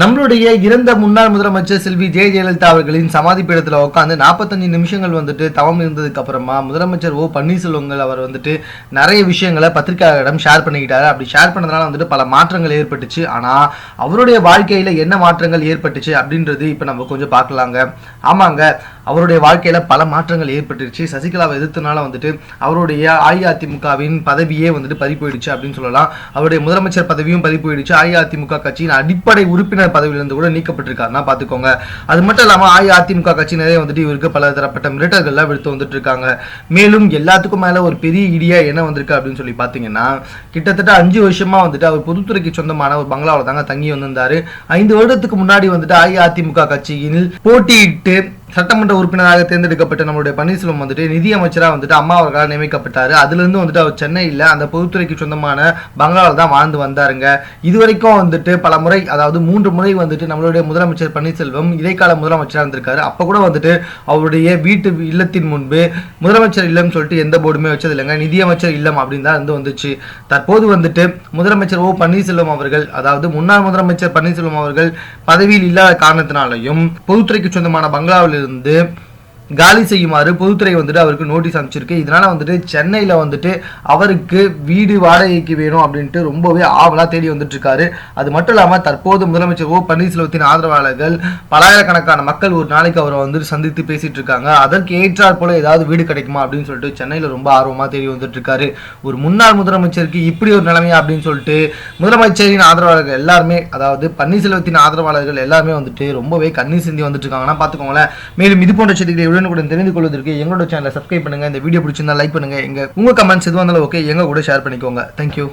நம்மளுடைய இறந்த முன்னாள் முதலமைச்சர் செல்வி ஜெய ஜெயலலிதா அவர்களின் சமாதி பீடத்தில் உட்காந்து நாற்பத்தஞ்சு நிமிஷங்கள் வந்துட்டு தவம் இருந்ததுக்கு அப்புறமா முதலமைச்சர் ஓ பன்னீர்செல்வங்கள் அவர் வந்துட்டு நிறைய விஷயங்களை பத்திரிகையாளரிடம் ஷேர் பண்ணிக்கிட்டாரு. அப்படி ஷேர் பண்ணதுனால வந்துட்டு பல மாற்றங்கள் ஏற்பட்டுச்சு. ஆனால் அவருடைய வாழ்க்கையில் என்ன மாற்றங்கள் ஏற்பட்டுச்சு அப்படின்றது இப்போ நம்ம கொஞ்சம் பார்க்கலாங்க. ஆமாங்க அவருடைய வாழ்க்கையில பல மாற்றங்கள் ஏற்பட்டுருச்சு. சசிகலாவை எதிர்த்தனால வந்துட்டு அவருடைய அஇஅதிமுகவின் பதவியே வந்துட்டு பறி போயிடுச்சு அப்படின்னு சொல்லலாம். அவருடைய முதலமைச்சர் பதவியும் பறி போயிடுச்சு அஇஅதிமுக கட்சியின் அடிப்படை உறுப்பினர் பதவியிலிருந்து கூட நீக்கப்பட்டிருக்காருன்னா பார்த்துக்கோங்க. அது மட்டும் இல்லாமல் அஇஅதிமுக கட்சியினரே வந்துட்டு இவருக்கு பல தரப்பட்ட மிரட்டல்கள்லாம் விடுத்து வந்துட்டு இருக்காங்க மேலும் எல்லாத்துக்கும் மேல ஒரு பெரிய இடியா என்ன வந்திருக்கு அப்படின்னு சொல்லி பார்த்தீங்கன்னா கிட்டத்தட்ட அஞ்சு வருஷமா வந்துட்டு அவர் பொதுத்துறைக்கு சொந்தமான ஒரு பங்களாவில் தாங்க தங்கி வந்திருந்தாரு. ஐந்து வருடத்துக்கு முன்னாடி வந்துட்டு அஇஅதிமுக கட்சியில் போட்டியிட்டு சட்டமன்ற உறுப்பினராக தேர்ந்தெடுக்கப்பட்ட நம்மளுடைய பன்னீர்செல்வம் வந்துட்டு நிதியமைச்சராக வந்துட்டு அம்மா அவர்களால் நியமிக்கப்பட்டார். அதுலேருந்து வந்துட்டு அவர் சென்னையில் அந்த பொதுத்துறைக்கு சொந்தமான பங்களாவில் தான் வாழ்ந்து வந்தாருங்க. இதுவரைக்கும் வந்துட்டு பல முறை அதாவது மூன்று முறை வந்துட்டு நம்மளுடைய முதலமைச்சர் பன்னீர்செல்வம் இடைக்கால முதலமைச்சராக இருந்திருக்காரு. அப்போ கூட வந்துட்டு அவருடைய வீட்டு இல்லத்தின் முன்பு முதலமைச்சர் இல்லம்னு சொல்லிட்டு எந்த போர்டுமே வச்சது இல்லைங்க. நிதியமைச்சர் இல்லம் அப்படின்னு தான் வந்து வந்துச்சு. தற்போது வந்துட்டு முதலமைச்சர் ஓ பன்னீர்செல்வம் அவர்கள் அதாவது முன்னாள் முதலமைச்சர் பன்னீர்செல்வம் அவர்கள் பதவியில் இல்லாத காரணத்தினாலையும் பொதுத்துறைக்கு சொந்தமான பங்களாவில் verildi. காலி செய்யுமாறு பொதுத்துறை வந்துட்டு அவருக்கு நோட்டீஸ் அனுப்பிச்சிருக்கு. இதனால வந்துட்டு சென்னையில் வந்துட்டு அவருக்கு வீடு வாடகைக்கு வேணும் அப்படின்ட்டு ரொம்பவே ஆவலாக தேடி வந்துட்டு இருக்காரு அது மட்டும் இல்லாமல் தற்போது முதலமைச்சர் ஓ பன்னீர்செல்வத்தின் ஆதரவாளர்கள் பலாயிரக்கணக்கான மக்கள் ஒரு நாளைக்கு அவரை வந்துட்டு சந்தித்து பேசிட்டு இருக்காங்க அதற்கு ஏற்றாற் போல ஏதாவது வீடு கிடைக்குமா அப்படின்னு சொல்லிட்டு சென்னையில் ரொம்ப ஆர்வமாக தேடி வந்துட்டு இருக்காரு ஒரு முன்னாள் முதலமைச்சருக்கு இப்படி ஒரு நிலைமையா அப்படின்னு சொல்லிட்டு முதலமைச்சரின் ஆதரவாளர்கள் எல்லாருமே அதாவது பன்னீர்செல்வத்தின் ஆதரவாளர்கள் எல்லாருமே வந்துட்டு ரொம்பவே கண்ணீர் சிந்தி வந்துட்டு இருக்காங்கன்னா பார்த்துக்கோங்களேன். மேலும் இது போன்ற செய்திகளை உடனுக்குடன் தெரிந்து கொள்வதற்கு எங்களோட சேனலை சப்ஸ்கிரைப் பண்ணுங்க. இந்த வீடியோ பிடிச்சிருந்தா லைக் பண்ணுங்க. எங்க உங்க கமெண்ட்ஸ் எதுவாக இருந்தாலும் ஓகே எங்க கூட ஷேர் பண்ணிக்கோங்க. தேங்க்யூ